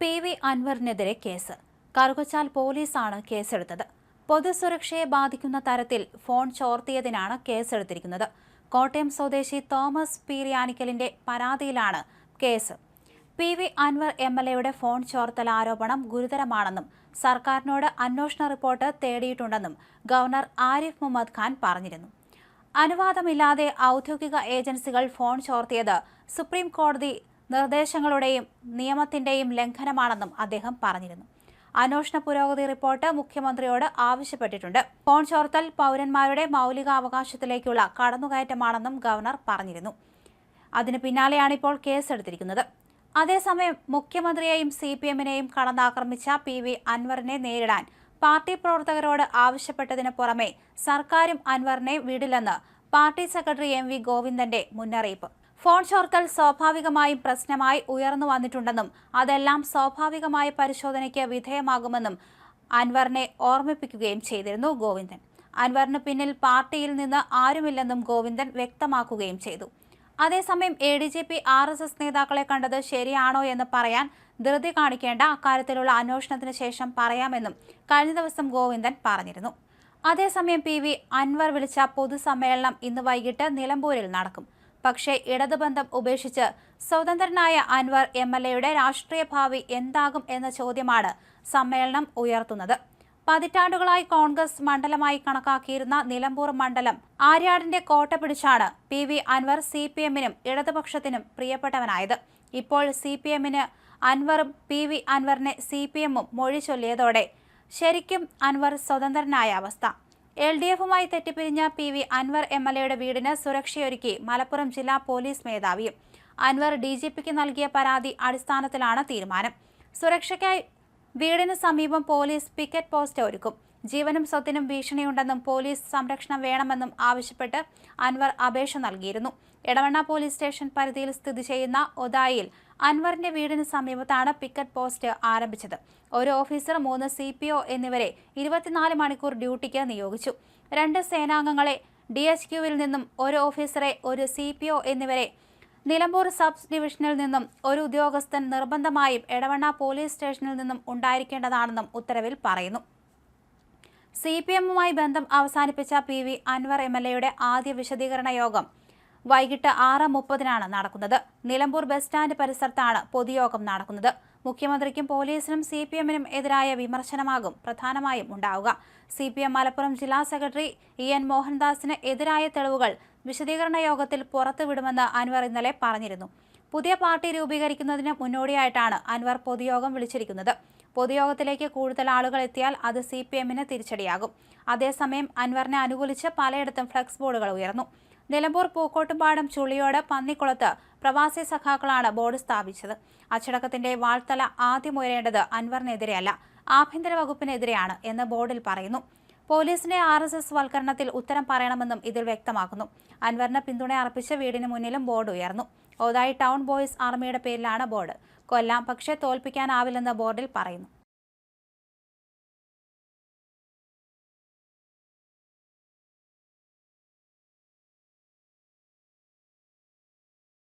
P V അൻവറിനെതിരെ case. Karukachal പോലീസാണ് കേസെടുത്തത്. പൊതുസുരക്ഷയെ ബാധിക്കുന്ന തരത്തിൽ ഫോൺ ചോർത്തിയതിനാണ് കേസെടുത്തിരിക്കുന്നത്. കോട്ടയം സ്വദേശി തോമസ് പീരിയാനിക്കലിന്റെ പരാതിയിലാണ് case. P V Anvar M L എയുടെ ഫോൺ ചോർത്തൽ ആരോപണം ഗുരുതരമാണെന്നും സർക്കാരിനോട് അന്വേഷണ റിപ്പോർട്ട് തേടിയിട്ടുണ്ടെന്നും ഗവർണർ ആരിഫ് മുഹമ്മദ് ഖാൻ പറഞ്ഞിരുന്നു. അനുവാദമില്ലാതെ ഔദ്യോഗിക ഏജൻസികൾ ഫോൺ ചോർത്തിയത് സുപ്രീം കോടതി നിർദ്ദേശങ്ങളുടെയും നിയമത്തിന്റെയും ലംഘനമാണെന്നും അദ്ദേഹം പറഞ്ഞിരുന്നു. അന്വേഷണ പുരോഗതി റിപ്പോർട്ട് മുഖ്യമന്ത്രിയോട് ആവശ്യപ്പെട്ടിട്ടുണ്ട്. ഫോൺ ചോർത്തൽ പൗരന്മാരുടെ മൗലികാവകാശത്തിലേക്കുള്ള കടന്നുകയറ്റമാണെന്നും ഗവർണർ പറഞ്ഞിരുന്നു. അതിന് പിന്നാലെയാണിപ്പോൾ കേസെടുത്തിരിക്കുന്നത്. അതേസമയം മുഖ്യമന്ത്രിയെയും സി പി എമ്മിനെയും കടന്നാക്രമിച്ച പി വി അൻവറിനെ നേരിടാൻ പാർട്ടി പ്രവർത്തകരോട് ആവശ്യപ്പെട്ടതിന് പുറമെ സർക്കാരും അൻവറിനെ വിടില്ലെന്ന് പാർട്ടി സെക്രട്ടറി എം വി ഗോവിന്ദന്റെ മുന്നറിയിപ്പ്. ഫോൺ ചോർത്തൽ സ്വാഭാവികമായും പ്രശ്നമായി ഉയർന്നു വന്നിട്ടുണ്ടെന്നും അതെല്ലാം സ്വാഭാവികമായ പരിശോധനയ്ക്ക് വിധേയമാകുമെന്നും അൻവറിനെ ഓർമ്മിപ്പിക്കുകയും ചെയ്തിരുന്നു ഗോവിന്ദൻ. അൻവറിന് പിന്നിൽ പാർട്ടിയിൽ നിന്ന് ആരുമില്ലെന്നും ഗോവിന്ദൻ വ്യക്തമാക്കുകയും ചെയ്തു. അതേസമയം A D G P R S S നേതാക്കളെ കണ്ടത് ശരിയാണോ എന്ന് പറയാൻ ധൃതി കാണിക്കേണ്ട അക്കാര്യത്തിലുള്ള അന്വേഷണത്തിന് ശേഷം പറയാമെന്നും കഴിഞ്ഞ ദിവസം ഗോവിന്ദൻ പറഞ്ഞിരുന്നു. അതേസമയം പി വി അൻവർ വിളിച്ച പൊതുസമ്മേളനം ഇന്ന് വൈകിട്ട് നിലമ്പൂരിൽ നടക്കും. പക്ഷേ ഇടതുബന്ധം ഉപേക്ഷിച്ച് സ്വതന്ത്രനായ അൻവർ എം എൽ എയുടെ രാഷ്ട്രീയ ഭാവി എന്താകും എന്ന ചോദ്യമാണ് സമ്മേളനം ഉയർത്തുന്നത്. പതിറ്റാണ്ടുകളായി കോൺഗ്രസ് മണ്ഡലമായി കണക്കാക്കിയിരുന്ന നിലമ്പൂർ മണ്ഡലം ആര്യാടിന്റെ കോട്ട പിടിച്ചാണ് P V Anvar C P എമ്മിനും ഇടതുപക്ഷത്തിനും പ്രിയപ്പെട്ടവനായത്. ഇപ്പോൾ സി പി എമ്മിന് അൻവറും പി വി അൻവറിനെ സി പി എമ്മും മൊഴി ചൊല്ലിയതോടെ ശരിക്കും അൻവർ സ്വതന്ത്രനായ അവസ്ഥ. എൽ ഡി എഫുമായി തെറ്റിപ്പിരിഞ്ഞ P V Anvar M L എയുടെ വീടിന് സുരക്ഷയൊരുക്കി മലപ്പുറം ജില്ലാ പോലീസ് മേധാവിയും അൻവർ ഡി ജി പിക്ക് നൽകിയ പരാതി അടിസ്ഥാനത്തിലാണ് തീരുമാനം. സുരക്ഷയ്ക്കായി വീടിന് സമീപം പോലീസ് പിക്കറ്റ് പോസ്റ്റ് ഒരുക്കും. ജീവനും സ്വത്തിനും ഭീഷണിയുണ്ടെന്നും പോലീസ് സംരക്ഷണം വേണമെന്നും ആവശ്യപ്പെട്ട് അൻവർ അപേക്ഷ നൽകിയിരുന്നു. എടവണ്ണ പോലീസ് സ്റ്റേഷൻ പരിധിയിൽ സ്ഥിതി ചെയ്യുന്ന ഒതായിൽ അൻവറിന്റെ വീടിന് സമീപത്താണ് പിക്കറ്റ് പോസ്റ്റ് ആരംഭിച്ചത്. ഒരു ഓഫീസർ മൂന്ന് സി പി ഒ എന്നിവരെ ഇരുപത്തിനാല് മണിക്കൂർ ഡ്യൂട്ടിക്ക് നിയോഗിച്ചു. രണ്ട് സേനാംഗങ്ങളെ ഡി എച്ച് ക്യുവിൽ നിന്നും ഒരു ഓഫീസറെ ഒരു സി പി ഒ എന്നിവരെ നിലമ്പൂർ സബ് ഡിവിഷനിൽ നിന്നും ഒരു ഉദ്യോഗസ്ഥൻ നിർബന്ധമായും എടവണ്ണ പോലീസ് സ്റ്റേഷനിൽ നിന്നും ഉണ്ടായിരിക്കേണ്ടതാണെന്നും ഉത്തരവിൽ പറയുന്നു. സി പി എമ്മുമായി ബന്ധം അവസാനിപ്പിച്ച P V Anvar M L എയുടെ ആദ്യ വിശദീകരണ യോഗം വൈകിട്ട് ആറ് മുപ്പതിനാണ് നടക്കുന്നത്. നിലമ്പൂർ ബസ് സ്റ്റാൻഡ് പരിസരത്താണ് പൊതുയോഗം നടക്കുന്നത്. മുഖ്യമന്ത്രിക്കും പോലീസിനും സി പി എമ്മിനും എതിരായ വിമർശനമാകും പ്രധാനമായും ഉണ്ടാവുക. സി പി എം മലപ്പുറം ജില്ലാ സെക്രട്ടറി ഇ എൻ മോഹൻദാസിന് എതിരായ തെളിവുകൾ വിശദീകരണ യോഗത്തിൽ പുറത്തുവിടുമെന്ന് അൻവർ ഇന്നലെ പറഞ്ഞിരുന്നു. പുതിയ പാർട്ടി രൂപീകരിക്കുന്നതിന് മുന്നോടിയായിട്ടാണ് അൻവർ പൊതുയോഗം വിളിച്ചിരിക്കുന്നത്. പൊതുയോഗത്തിലേക്ക് കൂടുതൽ ആളുകൾ എത്തിയാൽ അത് സി പി എമ്മിന് തിരിച്ചടിയാകും. അതേസമയം അൻവറിനെ അനുകൂലിച്ച് പലയിടത്തും ഫ്ലക്സ് ബോർഡുകൾ ഉയർന്നു. നിലമ്പൂർ പൂക്കോട്ടുംപാടം ചുള്ളിയോട് പന്നിക്കുളത്ത് പ്രവാസി സഖാക്കളാണ് ബോർഡ് സ്ഥാപിച്ചത്. അച്ചടക്കത്തിന്റെ വാൾത്തല ആദ്യം ഉയരേണ്ടത് അൻവറിനെതിരെയല്ല ആഭ്യന്തര വകുപ്പിനെതിരെയാണ് എന്ന് ബോർഡിൽ പറയുന്നു. പോലീസിന്റെ ആർ എസ് എസ് വൽക്കരണത്തിൽ ഉത്തരം പറയണമെന്നും ഇതിൽ വ്യക്തമാക്കുന്നു. അൻവറിന് പിന്തുണ അർപ്പിച്ച വീടിന് മുന്നിലും ബോർഡ് ഉയർന്നു. ഓതായി ടൗൺ ബോയ്സ് ആർമിയുടെ പേരിലാണ് ബോർഡ്. കൊല്ലാം പക്ഷേ തോൽപ്പിക്കാനാവില്ലെന്ന് ബോർഡിൽ പറയുന്നു.